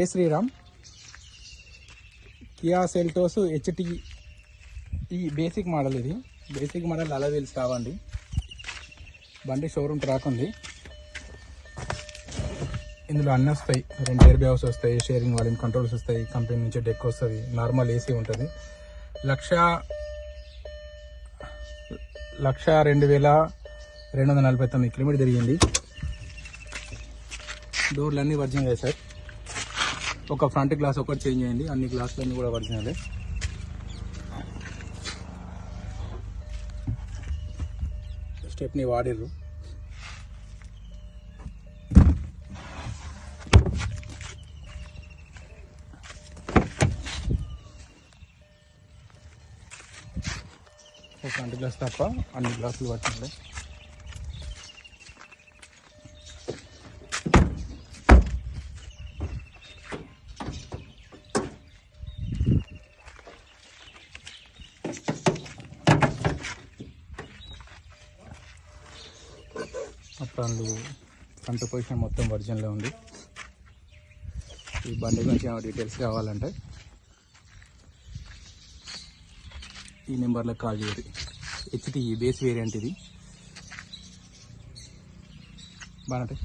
జై Sriram. Kia Seltos HT E basic model ఇది. Basic model అలా వీల్స్ కావండి. బండి షోరూమ్ ట్రాక్ ఉంది. ఇందులో అన్నీ వస్తాయి. రెండు ఎయిర్ బ్యాగ్స్ వస్తాయి షేరింగ్ వాల్యూమ్ కంట్రోల్స్ వస్తాయి కంపెనీ నుంచి డెక్ వస్తుంది నార్మల్ ఏసీ ఉంటుంది. లక్ష లక్ష రెండు వేల రెండు వందల నలభై తొమ్మిది కిలోమీటర్ తిరిగింది. డోర్లు అన్నీ వర్జిన్ సార్. ఒక ఫ్రంట్ గ్లాస్ ఒకటి చేంజ్ అయింది. అన్ని గ్లాసులు కూడా ఒరిజినలే. స్టెప్ని వాడిర్రు. ఒక ఫ్రంట్ గ్లాస్ తప్ప అన్ని గ్లాసులు పట్టినాయి అప్పుడు ఫ్రంట్ పొజిషన్ మొత్తం వర్జన్లో ఉంది. ఈ బండి గురించి ఏమైనా డీటెయిల్స్ కావాలంటే ఈ నెంబర్లో కాల్ చేయాలి హెచ్టి బేస్ వేరియంట్ ఇది. బాగుంటాయి